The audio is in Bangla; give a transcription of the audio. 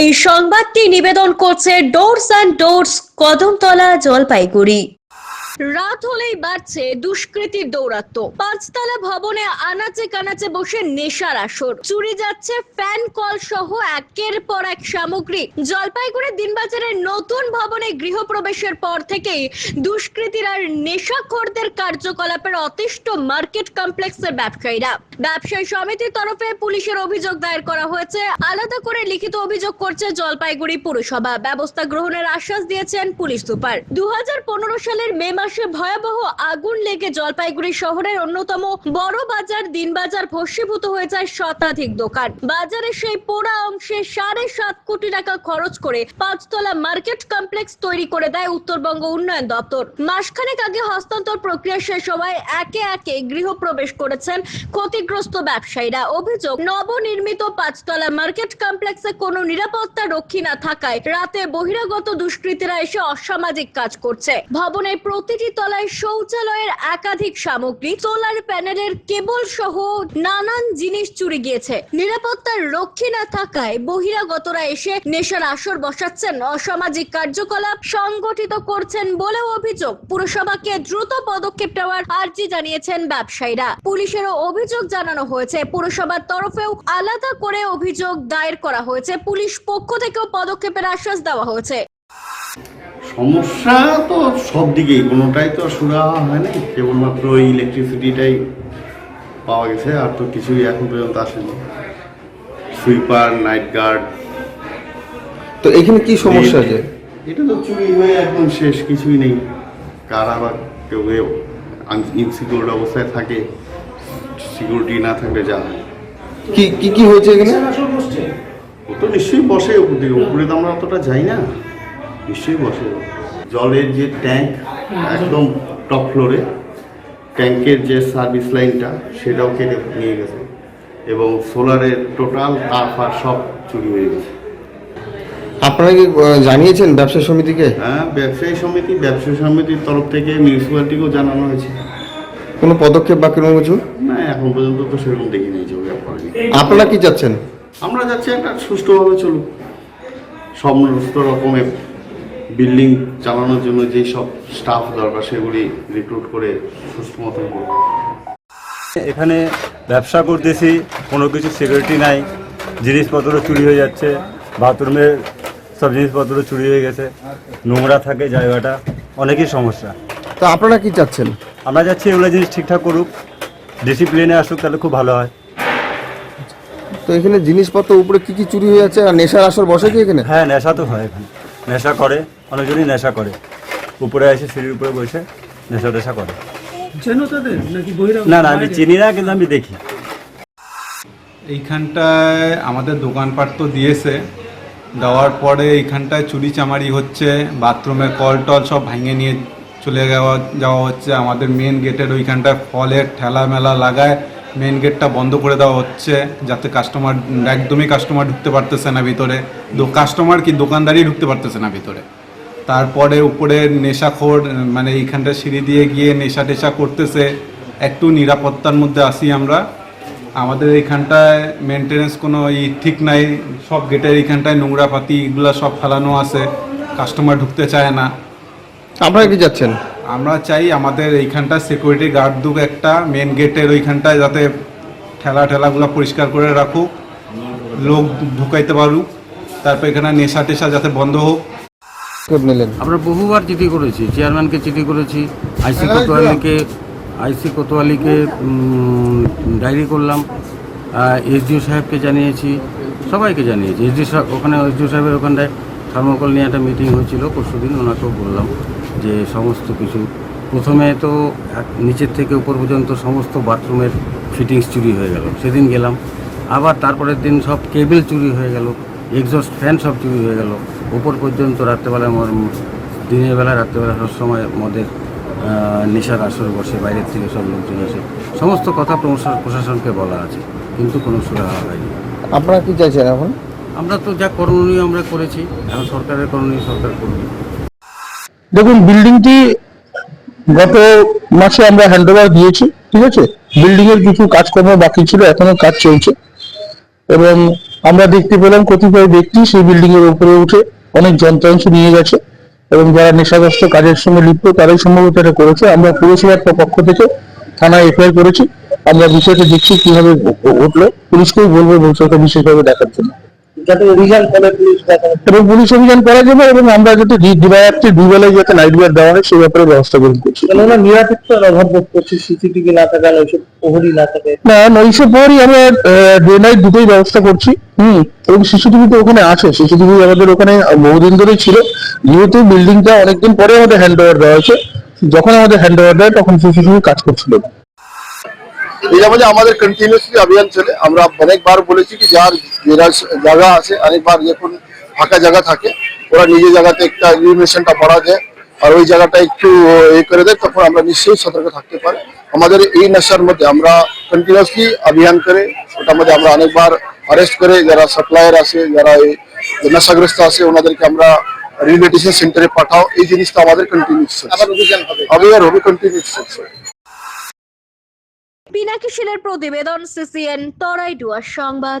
এই সংবাদটি নিবেদন করছে doors and doors Kadamtala, Jalpaiguri. রাত হলেই বাড়ছে দুষ্কৃতীর দৌরাত্ম পাঁচতলা ভবনে আনাচে কানাচে বসে নেশার আসর। চুরি যাচ্ছে ফ্যান কল সহ একের পর এক সামগ্রী। জলপাইগুড়ি দিনবাজারের নতুন ভবনে গৃহপ্রবেশের পর থেকেই দুষ্কৃতীরা নেশাখোরদের কার্যকলাপের অতিষ্ঠ মার্কেট কমপ্লেক্সের ব্যবসায়ীরা। ব্যবসায়ী সমিতির তরফে পুলিশের অভিযোগ দায়ের করা হয়েছে। আলাদা করে লিখিত অভিযোগ করছে জলপাইগুড়ি পুরসভা। ব্যবস্থা গ্রহণের আশ্বাস দিয়েছেন পুলিশ সুপার। দু সালের মে মাসে ভয়াবহ আগুন লেগে জলপাইগুড়ি শহরের অন্যতম বড় বাজার দিনবাজার ভস্মীভূত হয়ে যায় শতাধিক দোকান। বাজারে সেই পোড়া অংশে সাড়ে সাত কোটি টাকা খরচ করে পাঁচতলা মার্কেট কমপ্লেক্স তৈরি করে দেয় উত্তরবঙ্গ উন্নয়ন দপ্তর। মাসখানেক আগে হস্তান্তর প্রক্রিয়া শেষ হওয়ায় একে একে গৃহপ্রবেশ করেছেন ক্ষতিগ্রস্ত ব্যবসায়ীরা অভিযোগ, নবনির্মিত পাঁচতলা মার্কেট কমপ্লেক্সে কোনো নিরাপত্তা রক্ষী না থাকায় রাতে বহিরাগত দুষ্কৃতীরা এসে অসামাজিক কাজ করছে। ভবনের প্রতিটি তলায় শৌচালয়ের একাধিক সামগ্রী, সোলার প্যানেলের কেবল সহ নানান জিনিস চুরি গিয়েছে। নিরাপত্তার রক্ষী না থাকায় বহিরাগতরা এসে নেশার আসর বসাচ্ছেন। অসামাজিক কার্যকলাপ সংগঠিত করছেন বলেও অভিযোগ। পুরসভাকে দ্রুত পদক্ষেপ নেওয়ার আর্জি জানিয়েছেন ব্যবসায়ীরা। পুলিশেরও অভিযোগ জানানো হয়েছে। পুরসভার তরফেও আলাদা করে অভিযোগ দায়ের করা হয়েছে। পুলিশ পক্ষ থেকেও পদক্ষেপের আশ্বাস দেওয়া হয়েছে। সমস্যা তো সব দিকেই। কোনোটাই তো সুরা হয় না কেবলমাত্র ওই ইলেকট্রিসিটিটাই পাওয়া গেছে। আর তো কিছুই এখন পর্যন্ত আসেনি। সুইপার নাইট গার্ড তো এখানে কি সমস্যা আছে? এটা তো চুরি হয়ে একদম শেষ। কিছুই নেই। কার আবার কেউ ইনসিকিউর অবস্থায় থাকে। সিকিউরিটি না থাকলে যা হয়। কি কি কি হয়েছে এখানে? ও তো নিশ্চয়ই বসে উপর দিকে উপরে তো আমরা অতটা যাই না। নিশ্চয়ই বসে। জলের যে ট্যাঙ্ক একদম টপ ফ্লোরে ট্যাঙ্কের যে সার্ভিস লাইনটা সেটাও কেটে নিয়ে গেছে। এবং সোলারের টোটাল তার ফার সব চুরি হয়ে গেছে। আপনারা কি জানিয়েছেন ব্যবসা সমিতিকে? হ্যাঁ ব্যবসায়ী সমিতি ব্যবসায়ী সমিতির তরফ থেকে মিউনিসিপ্যালিটিকেও জানানো হয়েছে। কোনো পদক্ষেপ বা কোনো কিছু? না এখন পর্যন্ত তো সেরকম দেখি নেই যে আপনারা কি চাচ্ছেন? আমরা যাচ্ছি একটা সুষ্ঠুভাবে চলুক। সমস্ত রকমের বিল্ডিং চালানোর জন্য যেই সব স্টাফ দরকার সেগুলি রিক্রুট করে সুষ্ঠু মতো এখানে ব্যবসা করতেছি কোনো কিছু সিকিউরিটি নাই জিনিসপত্র চুরি হয়ে যাচ্ছে বাথরুমের সব জিনিসপত্র চুরি হয়ে গেছে নোংরা থাকে জায়গাটা অনেকই সমস্যা। তো আপনারা কি চাচ্ছেন? আমরা যাচ্ছি এগুলো জিনিস ঠিকঠাক করুক ডিসিপ্লিনে আসুক তাহলে খুব ভালো হয়। তো এখানে জিনিসপত্র উপরে কি কি চুরি হয়ে যাচ্ছে আর নেশার আসর বসে কি এখানে? হ্যাঁ নেশা তো হয় এখানে। নেশা করে অনেকজনই নেশা করে। উপরে এসে সিঁড়ির উপরে বসে নেশা টেশা করে। না না আমি চিনি না কিন্তু আমি দেখি। এইখানটায় আমাদের দোকানপাট তো দিয়েছে। দেওয়ার পরে এইখানটায় চুরি চামারি হচ্ছে বাথরুমের কল টল সব ভাঙে নিয়ে চলে যাওয়া যাওয়া হচ্ছে। আমাদের মেন গেটের ওইখানটায় ফলের ঠেলা মেলা লাগায় মেন গেটটা বন্ধ করে দেওয়া হচ্ছে, যাতে কাস্টমার একদমই কাস্টমার ঢুকতে পারতেছে না ভিতরে। কাস্টমার কি দোকানদারই ঢুকতে পারতেছে না ভিতরে। তারপরে উপরে নেশাখোর মানে এইখানটা সিঁড়ি দিয়ে গিয়ে নেশা টেশা করতেছে। একটু নিরাপত্তার মধ্যে আসি আমরা। আমাদের এইখানটায় মেনটেনেন্স কোনো ই ঠিক নাই। সব গেটের এইখানটায় নোংরা পাতি এগুলো সব ফেলানো আছে। কাস্টমার ঢুকতে চায় না। আপনারা কি যাচ্ছেন? আমরা চাই আমাদের এইখানটায় সিকিউরিটি গার্ড দুক একটা মেন গেটের ওইখানটায় যাতে ঠেলা ঠেলাগুলো পরিষ্কার করে রাখুক লোক ঢুকাইতে পারুক তারপর এখানে নেশা টেশা যাতে বন্ধ হোক। নিলেন? আমরা বহুবার চিঠি করেছি চেয়ারম্যানকে চিঠি করেছি আইসি কোতোয়ালিকে আইসি কোতোয়ালিকে ডায়েরি করলাম এসডিও সাহেবকে জানিয়েছি সবাইকে জানিয়েছি এসডিও সাহেব ওখানে এসডিও সাহেবের ওখানটায় থার্মোকল নিয়ে একটা মিটিং হয়েছিল, পরশু দিন ওনাকেও বললাম যে সমস্ত কিছু। প্রথমে তো নিচের থেকে উপর পর্যন্ত সমস্ত বাথরুমের ফিটিংস চুরি হয়ে গেল, সেদিন গেলাম। আবার তারপরের দিন সব কেবল চুরি হয়ে গেল এক্সস্ট ফ্যান সব চুরি হয়ে গেল। উপর পর্যন্ত রাত্রেবেলা মর- দিনের বেলা, রাত্রেবেলা সব সময় মদের নেশার আসর বসে, বাইরের থেকে সব লোকজন আসে। সমস্ত কথা প্রশাসন- প্রশাসনকে বলা আছে, কিন্তু কোনো সুরাহা হয়নি। আপনারা কি চাইছেন এখন? আমরা তো যা করণীয় আমরা করেছি, এখন সরকারের করণীয় সরকার করবে। দেখুন বিল্ডিংটি গত মাসে আমরা হ্যান্ড ওভার দিয়েছি, ঠিক আছে? বিল্ডিং এর কিছু কাজকর্ম বাকি ছিল, এখনও কাজ চলছে। এবং আমরা দেখতে পেলাম কতিপয় ব্যক্তি সেই বিল্ডিং এর উপরে উঠে অনেক যন্ত্রাংশ নিয়ে গেছে এবং যারা নেশাগ্রস্ত কাজের সঙ্গে লিপ্ত, তারাই সম্ভবত এটা করেছে। আমরা পুরসভার পক্ষ থেকে থানায় এফআইআর করেছি। আমরা বিষয়টা দেখছি কীভাবে ঘটলো পুলিশকেও বলব বিষয়টা বিশেষভাবে দেখার জন্য। যাতে অভিযান করে পুলিশ এবং পুলিশ অভিযান করা যাবে এবং আমরা যাতে দুবেলায় যাতে নাইট গার্ড দেওয়া হয় সেই ব্যাপারে ব্যবস্থা গ্রহণ করছি। কেননা নিরাপত্তার অভাব বোধ করছে সিসিটিভি না ওইসব প্রহরী না থাকে। না নয়শো পরই আমরা ডে নাইট দুটোই ব্যবস্থা করছি। হুম। এবং সিসিটিভি তো ওখানে আছে। সিসিটিভি আমাদের ওখানে বহুদিন ধরেই ছিল। যেহেতু বিল্ডিংটা অনেকদিন পরে আমাদের হ্যান্ড ওভার দেওয়া হয়েছে। যখন আমাদের হ্যান্ড ওভার দেয় তখন সিসিটিভি কাজ করছিল। না। এই যেমন যে আমাদের কন্টিনিউসলি অভিযান চলে। আমরা অনেকবার বলেছি কি যার যেটা জায়গা আছে অনেকবার যখন ফাঁকা জায়গা থাকে ওরা নিজের জায়গাতে একটা ইলিমিনেশনটা বাড়া দেয়। আর ওই জায়গাটা একটু এ করে দেয় তখন আমরা নিশ্চয়ই সতর্ক থাকতে পারি। আমাদের এই নেশার মধ্যে আমরা কন্টিনিউসলি অভিযান করে ওটার মধ্যে আমরা অনেকবার অ্যারেস্ট করে যারা সাপ্লায়ার আছে যারা এই নেশাগ্রস্ত আছে ওনাদেরকে আমরা রিলেটিভেশন সেন্টারে পাঠাও। এই জিনিসটা আমাদের কন্টিনিউস অভিযান হবে। অভিযান হবে কন্টিনিউস চলছে। পিনাকি শিলের প্রতিবেদন সিসিএন তরাইডুয়ার সংবাদ।